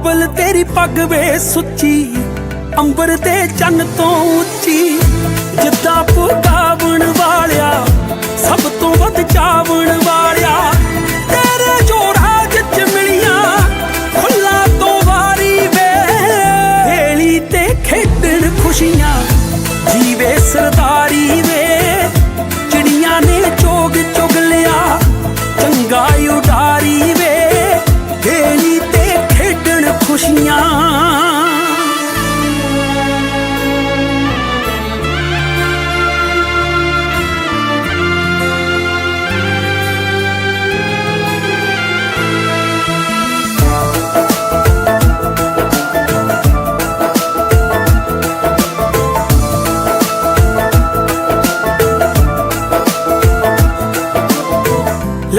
ਬਾਬਲ ਤੇਰੀ ਪੱਗ ਵੇ ਸੁੱਚੀ ਅੰਬਰ ਤੇ ਚੰਨ ਤੋਂ ਉੱਚੀ। ਜਿੱਦਾਂ ਪੁਗਾਵਣ ਵਾਲਿਆ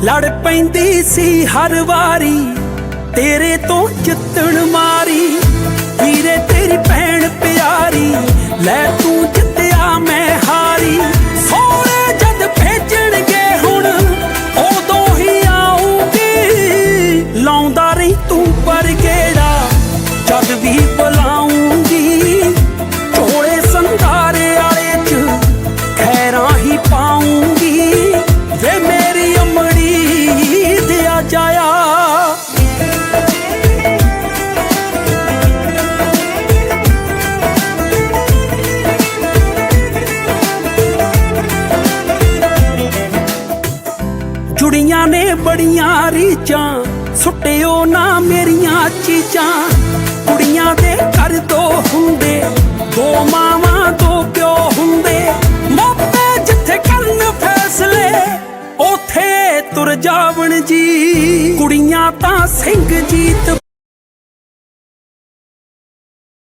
ਲੜ ਪੈਂਦੀ ਸੀ ਹਰ ਵਾਰੀ ਤੇਰੇ ਤੋਂ ਜਿੱਤਣ ਮਾਰੀ ਵੀਰੇ ਜੁੜੀਆਂ ਨੇ ਬੜੀਆਂ ਰੀਚਾਂ ਸੁੱਟਿਓ ਨਾ ਮੇਰੀਆਂ ਚੀਜ਼ਾਂ। ਕੁੜੀਆਂ ਦੇ ਘਰ ਦੋ ਹੁੰਦੇ, ਦੋ ਮਾਵਾਂ, ਦੋ ਪਿਓ ਹੁੰਦੇ। ਮਾਪੇ ਜਿੱਥੇ ਕਰਨ ਫੈਸਲੇ, ਉਥੇ ਤੁਰ ਜਾਵਣ ਜੀ। ਕੁੜੀਆਂ ਤਾਂ ਸਿੰਘ ਜੀਤ